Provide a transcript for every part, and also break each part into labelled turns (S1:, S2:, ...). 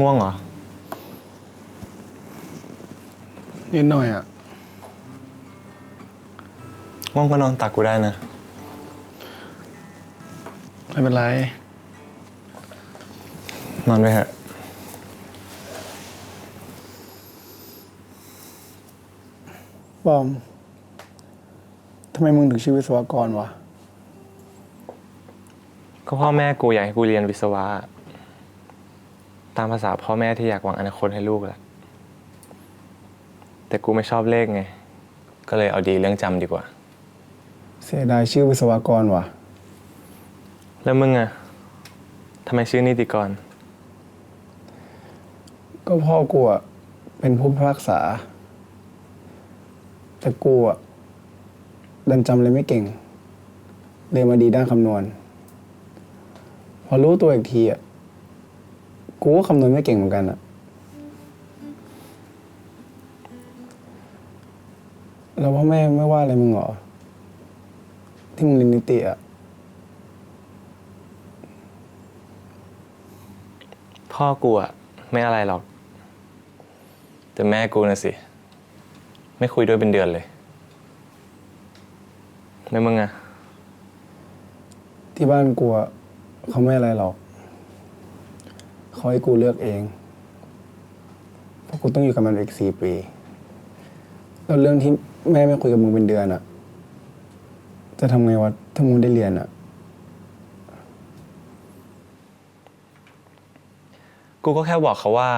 S1: ง่วงเหรอ
S2: นิดหน่อยอะ
S1: ง่วงก็นอนตักกูได้นะ
S2: ไม่เป็นไร
S1: นอนไปเถอะ
S2: บอม ทำไมมึงถึงชื่อวิศวกรวะ
S1: ก็พ่อแม่กูอยากให้กูเรียนวิศวะ ตามภาษาพ่อแม่ที่อยากหวังอนาคตให้ลูกแหละ แต่กูไม่ชอบเลขไง ก็เลยเอาดีเรื่องจำดีกว่า
S2: เสียดายชื่อวิศวกรวะ
S1: แล้วมึงอะทำไมชื่อนิติกร
S2: ก็พ่อกูอะเป็นผู้พิพากษา แต่กูอะดันจำอะไรไม่เก่งเรียนมาดีด้านคำนวณ พอรู้ตัวอีกทีอะ กูก็คำนวณไม่เก่งเหมือนกันอะแล้วพ่อแม่ไม่ว่าอะไรมึงเหรอ ที่มึงเรียนนิติอะ
S1: พ่อกูอะไม่อะไรหรอก แต่แม่กูนะสิ ไม่คุยด้วยเป็นเดือนเลยแล้วมึงอะ
S2: ที่บ้านกูอะเขาไม่อะไรหรอก เขาให้กูเลือกเอง เพราะกูต้องอยู่กับมันอีกสี่ปีแล้วเรื่องที่แม่ไม่คุยกับมึงเป็นเดือนอะจะทำไงวะถ้ามึงได้เรียนอะ
S1: กูก็แค่บอกเขาว่า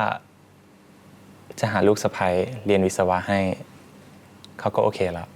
S1: จะหาลูกสะใภ้เรียนวิศวะให้ เขาก็โอเคแล้ว